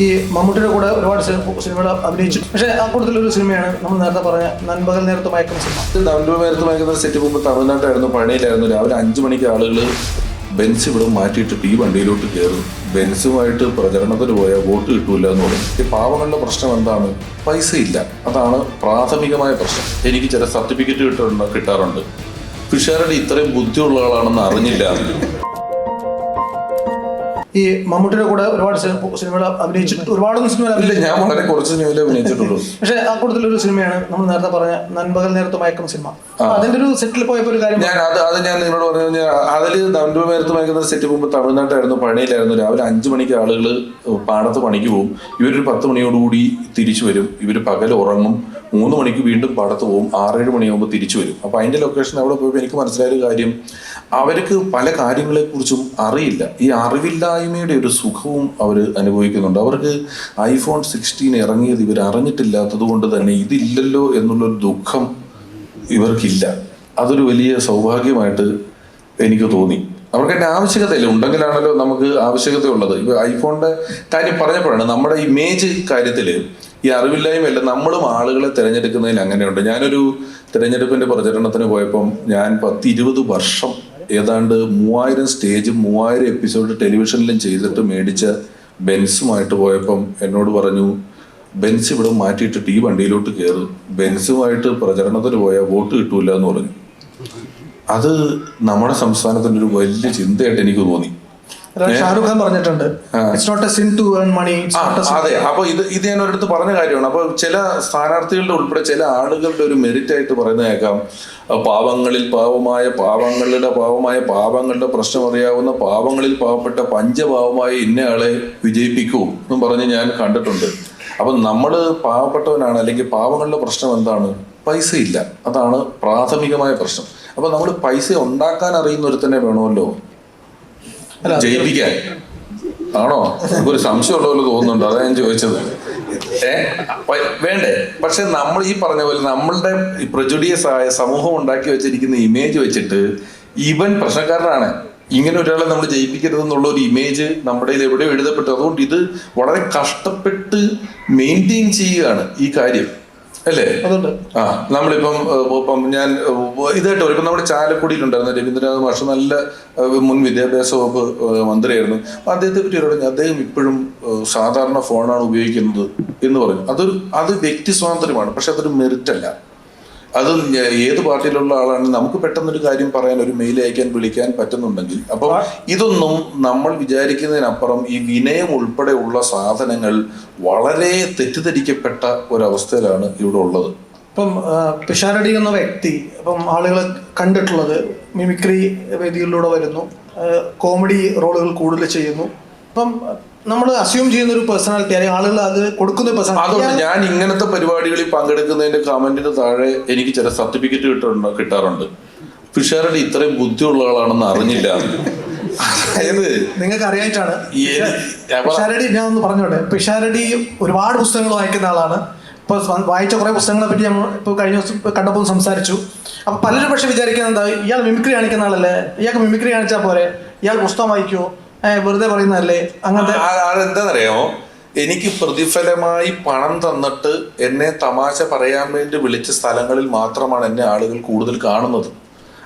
ഈ മമ്മൂട്ടിയുടെ കൂടെ ഒരുപാട് സിനിമ- സിനിമകൾ അഭിനയിച്ചു. പക്ഷേ ആ കൂട്ടത്തിലൊരു സിനിമയാണ് നമ്മൾ നേരത്തെ പറഞ്ഞ നൻപകൽ നേരത്തെ മയക്കുന്ന സിനിമ. നൻപകൽ നേരത്തെ മയക്കുന്ന സെറ്റ് പോകുമ്പോൾ തമിഴ്നാട്ടായിരുന്നു പഴനിയിലായിരുന്നു. രാവിലെ അഞ്ചു മണിക്ക് ആളുകൾ ബെൻസ് ഇവിടെ മാറ്റിയിട്ട് ഈ വണ്ടിയിലോട്ട് കയറും. ബെൻസുമായിട്ട് പ്രചരണത്തിന് പോയാൽ വോട്ട് കിട്ടൂല എന്ന് പറയും ഈ പാവങ്ങളുടെ പ്രശ്നം എന്താണ്? പൈസ ഇല്ല അതാണ് പ്രാഥമികമായ പ്രശ്നം. എനിക്ക് ചില സർട്ടിഫിക്കറ്റ് കിട്ടുന്നുണ്ട് കിട്ടാറുണ്ട്. ഫിഷാരുടെ ഇത്രയും ബുദ്ധിയുള്ള ആളാണെന്ന് അറിഞ്ഞില്ല. ഈ മമ്മൂട്ടിയുടെ കൂടെ ഒരുപാട് സിനിമ- സിനിമകൾ അഭിനയിച്ചിട്ട് ഒരുപാടൊന്നും സിനിമകൾ അഭിനയിച്ചു ഞാൻ വളരെ കുറച്ച് അഭിനയിച്ചിട്ടുള്ളൂ. പക്ഷേ ആ കൂട്ടത്തിലൊരു സിനിമയാണ് നമ്മൾ നേരത്തെ പറഞ്ഞ നൻപകൽ നേരത്തെ മയക്കം സിനിമ. അപ്പൊ അതിന്റെ ഒരു സെറ്റിൽ പോയപ്പോ ഒരു കാര്യം ഞാൻ അത് അത് ഞാൻ നിങ്ങളോട് പറഞ്ഞു അതിൽ നൻപകൽ നേരത്തെ മയക്കുന്ന സെറ്റ് മുമ്പ് തമിഴ്നാട്ടായിരുന്നു പണിയിലായിരുന്നു രാവിലെ അഞ്ചു മണിക്ക് ആളുകൾ പാടത്ത് പണിക്ക് പോകും. ഇവരൊരു പത്ത് മണിയോടുകൂടി തിരിച്ചു വരും. ഇവർ പകൽ ഉറങ്ങും. മൂന്ന് മണിക്ക് വീണ്ടും പാടത്ത് പോകും. ആറേഴ് മണിയാകുമ്പോൾ തിരിച്ചു വരും. അപ്പോൾ അതിന്റെ ലൊക്കേഷൻ അവിടെ പോയപ്പോൾ എനിക്ക് മനസ്സിലായ ഒരു കാര്യം. അവർക്ക് പല കാര്യങ്ങളെക്കുറിച്ചും അറിയില്ല. ഈ അറിവില്ലായ്മയുടെ ഒരു സുഖവും അവർ അനുഭവിക്കുന്നുണ്ട്. അവർക്ക് ഐഫോൺ സിക്സ്റ്റീൻ ഇറങ്ങിയത് ഇവർ അറിഞ്ഞിട്ടില്ലാത്തത് കൊണ്ട് തന്നെ ഇതില്ലല്ലോ എന്നുള്ളൊരു ദുഃഖം ഇവർക്കില്ല. അതൊരു വലിയ സൗഭാഗ്യമായിട്ട് എനിക്ക് തോന്നി. അവർക്ക് അതിന്റെ ആവശ്യകതയില്ല. ഉണ്ടെങ്കിലാണല്ലോ നമുക്ക് ആവശ്യകത ഉള്ളത്. ഇപ്പൊ ഐഫോണിന്റെ കാര്യം പറഞ്ഞപ്പോഴാണ് നമ്മുടെ ഇമേജ് കാര്യത്തിൽ ഈ അറിവില്ലായ്മയല്ല നമ്മളും ആളുകളെ തിരഞ്ഞെടുക്കുന്നതിൽ അങ്ങനെയുണ്ട്. ഞാനൊരു തിരഞ്ഞെടുപ്പിന്റെ പ്രചരണത്തിന് പോയപ്പം ഞാൻ പത്ത് ഇരുപത് വർഷം ഏതാണ്ട് മൂവായിരം സ്റ്റേജും മൂവായിരം എപ്പിസോഡ് ടെലിവിഷനിലും ചെയ്തിട്ട് മേടിച്ച ബെൻസുമായിട്ട് പോയപ്പം എന്നോട് പറഞ്ഞു ബെൻസ് ഇവിടെ മാറ്റിയിട്ടിട്ട് ഈ വണ്ടിയിലോട്ട് കയറി ബെൻസുമായിട്ട് പ്രചരണത്തിന് പോയാൽ വോട്ട് കിട്ടൂല എന്ന് പറഞ്ഞു. അത് നമ്മുടെ സംസ്ഥാനത്തിന്റെ ഒരു വലിയ ചിന്തയായിട്ട് എനിക്ക് തോന്നി. ഷാറുഖ് ഖാൻ പറഞ്ഞിട്ടുണ്ട്. It's not a sin to earn money അതെ. അപ്പൊ ഇത് ഇത് ഞാൻ ഒരിടത്ത് പറഞ്ഞ കാര്യമാണ്. അപ്പൊ ചില സ്ഥാനാർത്ഥികളുടെ ഉൾപ്പെടെ ചില ആളുകളുടെ ഒരു മെറിറ്റ് ആയിട്ട് പറയുന്ന കേൾക്കാം പാവങ്ങളിൽ പാവമായ പാവങ്ങളുടെ പാവമായ പാവങ്ങളുടെ പ്രശ്നം അറിയാവുന്ന പാവങ്ങളിൽ പാവപ്പെട്ട പഞ്ചപാവമായ ഇന്നയാളെ വിജയിപ്പിക്കൂ എന്നും പറഞ്ഞ് ഞാൻ കണ്ടിട്ടുണ്ട്. അപ്പൊ നമ്മൾ പാവപ്പെട്ടവനാണ് അല്ലെങ്കിൽ പാവങ്ങളുടെ പ്രശ്നം എന്താണ്? പൈസ ഇല്ല അതാണ് പ്രാഥമികമായ പ്രശ്നം. അപ്പൊ നമ്മൾ പൈസ ഉണ്ടാക്കാൻ അറിയുന്ന ഒരുത്തന്നെ വേണമല്ലോ. ജയിപ്പിക്കാൻ. ആണോ? ഒരു സംശയം പോലെ തോന്നുന്നുണ്ട്. അതാ ഞാൻ ചോദിച്ചത്. ഏ? വേണ്ടേ? പക്ഷെ നമ്മൾ ഈ പറഞ്ഞ പോലെ നമ്മളുടെ പ്രജുഡിയസ് ആയ സമൂഹം ഉണ്ടാക്കി വെച്ചിരിക്കുന്ന ഇമേജ് വെച്ചിട്ട് ഇവൻ പ്രശ്നക്കാരനാണ്. ഇങ്ങനെ ഒരാളെ നമ്മൾ ജയിപ്പിക്കരുത് എന്നുള്ള ഒരു ഇമേജ് നമ്മുടെ എവിടെയോ എഴുതപ്പെട്ടു. അതുകൊണ്ട് ഇത് വളരെ കഷ്ടപ്പെട്ട് മെയിന്റെയിൻ ചെയ്യുകയാണ് ഈ കാര്യം. അല്ലേ? ആ നമ്മളിപ്പം ഇപ്പം ഞാൻ ഇതായിട്ട്. ഇപ്പം നമ്മുടെ ചാലക്കുടിയിലുണ്ടായിരുന്ന രവീന്ദ്രനാഥ് മാഷ് നല്ല മുൻ വിദ്യാഭ്യാസ വകുപ്പ് മന്ത്രിയായിരുന്നു. അപ്പം അദ്ദേഹത്തെ പറ്റി പറഞ്ഞു അദ്ദേഹം ഇപ്പോഴും സാധാരണ ഫോണാണ് ഉപയോഗിക്കുന്നത് എന്ന് പറഞ്ഞു. അതൊരു അത് വ്യക്തി സ്വാതന്ത്ര്യമാണ് പക്ഷെ അതൊരു മെറിറ്റ് അല്ല അത് ഏത് പാർട്ടിയിലുള്ള ആളാണ് നമുക്ക് പെട്ടെന്നൊരു കാര്യം പറയാൻ ഒരു മെയിൽ അയക്കാൻ വിളിക്കാൻ പറ്റുന്നുണ്ടെങ്കിൽ അപ്പോൾ ഇതൊന്നും നമ്മൾ വിചാരിക്കുന്നതിനപ്പുറം ഈ വിനയം ഉൾപ്പെടെയുള്ള സാധനങ്ങൾ വളരെ തെറ്റിദ്ധരിക്കപ്പെട്ട ഒരവസ്ഥയിലാണ് ഇവിടെ ഉള്ളത്. ഇപ്പം പിഷാരടി എന്ന വ്യക്തി ഇപ്പം ആളുകൾ കണ്ടിട്ടുള്ളത് മിമിക്രി വേദികളിലൂടെ വരുന്നു കോമഡി റോളുകൾ കൂടുതൽ ചെയ്യുന്നു. ഇപ്പം നമ്മൾ അസ്യൂം ചെയ്യുന്ന ഒരു പേഴ്സണാലിറ്റി അല്ലെങ്കിൽ ആളുകൾ അത് കൊടുക്കുന്ന അതുകൊണ്ട് പേഴ്സണാലിറ്റി ഞാൻ ഇങ്ങനത്തെ പരിപാടികളിൽ പങ്കെടുക്കുന്നതിന്റെ കമന്റിന് താഴെ എനിക്ക് ചില സർട്ടിഫിക്കറ്റ് കിട്ടുന്നുണ്ട് കിട്ടാറുണ്ട്. ഫിഷാരുടെ ഇത്രയും ബുദ്ധിയുള്ള ആളാണെന്ന് അറിഞ്ഞില്ല. അതായത് നിങ്ങൾക്ക് അറിയായിട്ടാണ് പിഷാരടി ഞാൻ ഒന്ന് പറഞ്ഞോട്ടെ. പിഷാരടി ഒരുപാട് പുസ്തകങ്ങൾ വായിക്കുന്ന ആളാണ്. ഇപ്പൊ വായിച്ച കുറെ പുസ്തകങ്ങളെ പറ്റി നമ്മൾ ഇപ്പൊ കഴിഞ്ഞ ദിവസം ഇപ്പൊ കണ്ടപ്പോൾ സംസാരിച്ചു. അപ്പൊ പലരും പക്ഷെ വിചാരിക്കുന്നത് എന്താ ഇയാൾ മിമിക്രി കാണിക്കുന്ന ആളല്ലേ? ഇയാൾക്ക് മിമിക്രി കാണിച്ചാൽ പോരെ? ഇയാൾ പുസ്തകം വായിക്കുമോ വെറുതെ പറയുന്നതല്ലേ? അങ്ങനത്തെ എന്താണെന്നറിയാമോ എനിക്ക് പ്രതിഫലമായി പണം തന്നിട്ട് എന്നെ തമാശ പറയാൻ വേണ്ടി വിളിച്ച സ്ഥലങ്ങളിൽ മാത്രമാണ് എന്നെ ആളുകൾ കൂടുതൽ കാണുന്നത്.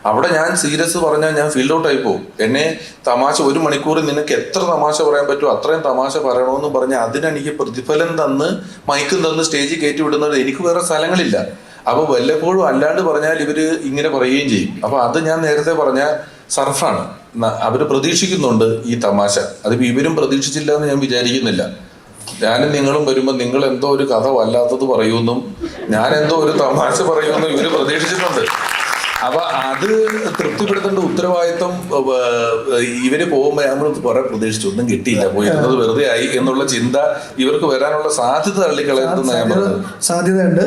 അവിടെ ഞാൻ സീരിയസ് പറഞ്ഞാൽ ഞാൻ ഫീൽഡ് ഔട്ട് ആയി പോകും. എന്നെ തമാശ ഒരു മണിക്കൂറിൽ നിനക്ക് എത്ര തമാശ പറയാൻ പറ്റുമോ അത്രയും തമാശ പറയണമെന്ന് പറഞ്ഞ് അതിനെനിക്ക് പ്രതിഫലം തന്ന് മയക്കും തന്ന് സ്റ്റേജിൽ കയറ്റി വിടുന്നത് എനിക്ക് വേറെ സ്ഥലങ്ങളില്ല. അപ്പൊ വല്ലപ്പോഴും അല്ലാണ്ട് പറഞ്ഞാൽ ഇവർ ഇങ്ങനെ പറയുകയും ചെയ്യും. അപ്പൊ അത് ഞാൻ നേരത്തെ പറഞ്ഞ സർഫാണ്. അവർ അവർ പ്രതീക്ഷിക്കുന്നുണ്ട് ഈ തമാശ. അതിപ്പോൾ ഇവരും പ്രതീക്ഷിച്ചില്ല എന്ന് ഞാൻ വിചാരിക്കുന്നില്ല. ഞാനും നിങ്ങളും വരുമ്പോൾ നിങ്ങൾ എന്തോ ഒരു കഥ വല്ലാത്തത് പറയുമെന്നും ഞാൻ എന്തോ ഒരു തമാശ പറയുമെന്നും ഇവർ പ്രതീക്ഷിച്ചിട്ടുണ്ട്. അപ്പൊ അത് തൃപ്തിപ്പെടുത്തേണ്ട ഉത്തരവാദിത്വം ഇവർ പോകുമ്പോൾ നമ്മൾ കുറെ പ്രതീക്ഷിച്ചു. ഒന്നും കിട്ടിയില്ല പോയിരുന്നത് വെറുതെ ആയി എന്നുള്ള ചിന്ത ഇവർക്ക് വരാനുള്ള സാധ്യത തള്ളിക്കളയുന്നത് ഞാൻ സാധ്യതയുണ്ട്.